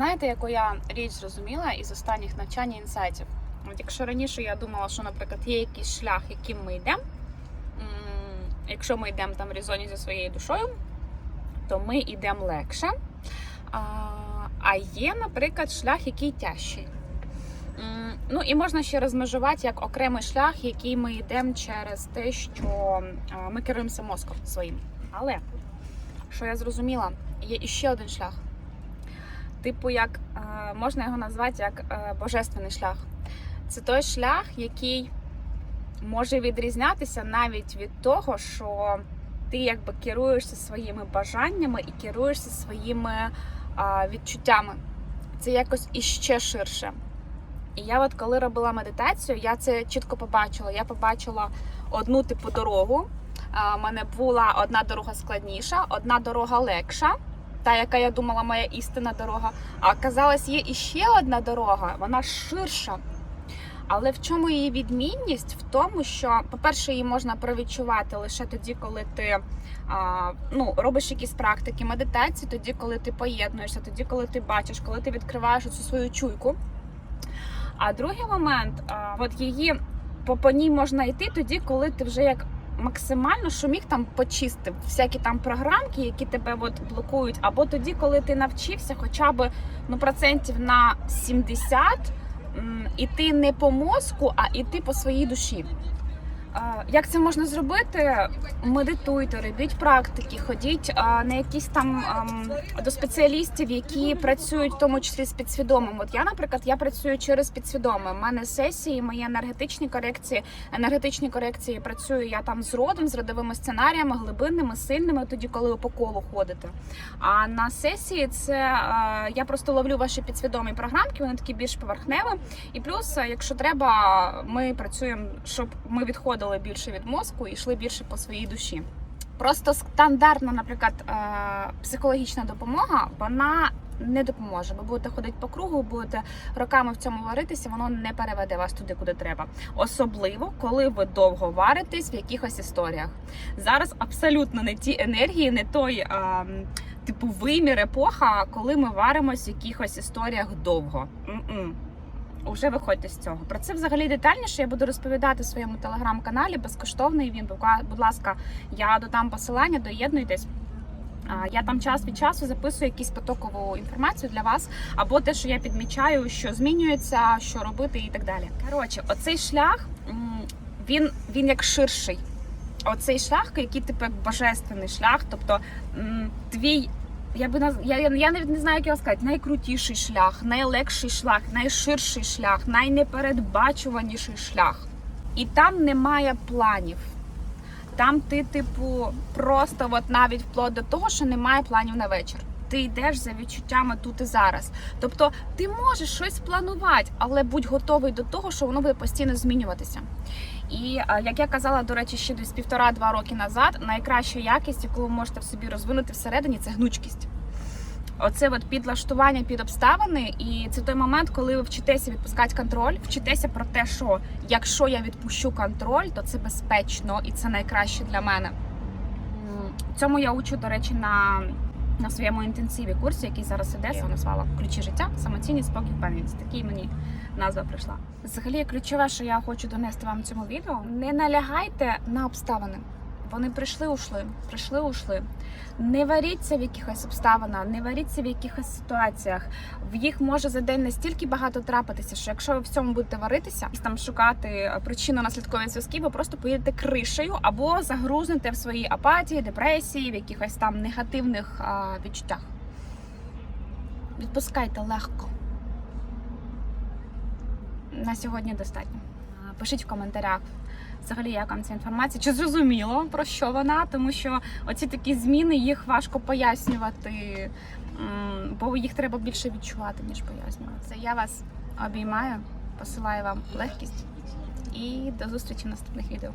Знаєте, яку я річ зрозуміла із останніх навчань і інсайтів? От якщо раніше я думала, що, наприклад, є якийсь шлях, яким ми йдемо, якщо ми йдемо там в різоні зі своєю душою, то ми йдемо легше. А, є, наприклад, шлях, який тяжчий. Ну і можна ще розмежувати як окремий шлях, який ми йдемо через те, що ми керуємося мозком своїм. Але що я зрозуміла, є іще один шлях. Типу, як е, можна його назвати як е, божественний шлях. Це той шлях, який може відрізнятися навіть від того, що ти якби керуєшся своїми бажаннями і керуєшся своїми відчуттями. Це якось іще ширше. І я, от коли робила медитацію, я це чітко побачила. Я побачила одну типу дорогу. У мене була одна дорога складніша, одна дорога легша, та, яка я думала, моя істинна дорога. А оказалось, є іще одна дорога, вона ширша. Але в чому її відмінність? В тому, що, по-перше, її можна провідчувати лише тоді, коли ти а, ну, робиш якісь практики медитації, тоді, коли ти поєднуєшся, тоді, коли ти бачиш, коли ти відкриваєш цю свою чуйку. А другий момент, а, от її по, по ній можна йти тоді, коли ти вже як максимально що міг там почистив всякі там програмки, які тебе от блокують, або тоді, коли ти навчився хоча б ну, процентів на 70 м, іти не по мозку, а іти по своїй душі. Як це можна зробити? Медитуйте, робіть практики, ходіть на якісь там до спеціалістів, які працюють в тому числі з підсвідомим. От я, наприклад, я працюю через підсвідоме. У мене сесії, мої енергетичні корекції. Енергетичні корекції працюю я там з родом, з родовими сценаріями, глибинними, сильними, тоді коли ви по колу ходите. А на сесії це я просто ловлю ваші підсвідомі програмки, вони такі більш поверхневі. І плюс, якщо треба, ми працюємо, щоб ми відходили більше від мозку і йшли більше по своїй душі. Просто стандартна, наприклад, е, психологічна допомога, вона не допоможе. Ви будете ходити по кругу, будете роками в цьому варитися, воно не переведе вас туди, куди треба. Особливо, коли ви довго варитесь в якихось історіях. Зараз абсолютно не ті енергії, не той. е, Типу вимір епоха, коли ми варимось в якихось історіях довго. М-м. Уже виходьте з цього. Про це взагалі детальніше я буду розповідати в своєму телеграм-каналі. Безкоштовний він. Будь- ласка, я додам посилання, доєднуйтесь. Я там час від часу записую якусь потокову інформацію для вас, або те, що я підмічаю, що змінюється, що робити, і так далі. Коротше, оцей шлях він, він як ширший. Оцей шлях, який типу як божественний шлях, тобто твій я би наз... я, я, навіть не знаю, як його сказати. Найкрутіший шлях, найлегший шлях, найширший шлях, найнепередбачуваніший шлях. І там немає планів. Там ти, типу, просто от навіть вплоть до того, що немає планів на вечір. Ти йдеш за відчуттями тут і зараз. Тобто ти можеш щось планувати, але будь готовий до того, що воно буде постійно змінюватися. І як я казала, до речі, ще десь півтора-два роки назад, найкраща якість, яку ви можете в собі розвинути всередині, це гнучкість. Оце от підлаштування під обставини, і це той момент, коли ви вчитеся відпускати контроль, вчитеся про те, що якщо я відпущу контроль, то це безпечно і це найкраще для мене. Цьому я учу, до речі, на, на своєму інтенсиві курсі, який зараз іде, саме назвала ключі життя, самоцінність, спокій, впевненість. Такий мені назва прийшла. Взагалі, ключове, що я хочу донести вам в цьому відео, не налягайте на обставини. Вони прийшли, ушли, прийшли, ушли. Не варіться в якихось обставинах, не варіться в якихось ситуаціях. В їх може за день настільки багато трапитися, що якщо ви в цьому будете варитися і там шукати причинно-наслідкові зв'язки, ви просто поїдете кришею або загрузнете в своїй апатії, депресії, в якихось там негативних а, відчуттях. Відпускайте легко. На сьогодні достатньо. Пишіть в коментарях, взагалі, як вам ця інформація, чи зрозуміло про що вона, тому що оці такі зміни їх важко пояснювати, бо їх треба більше відчувати, ніж пояснювати. Я вас обіймаю, посилаю вам легкість і до зустрічі в наступних відео.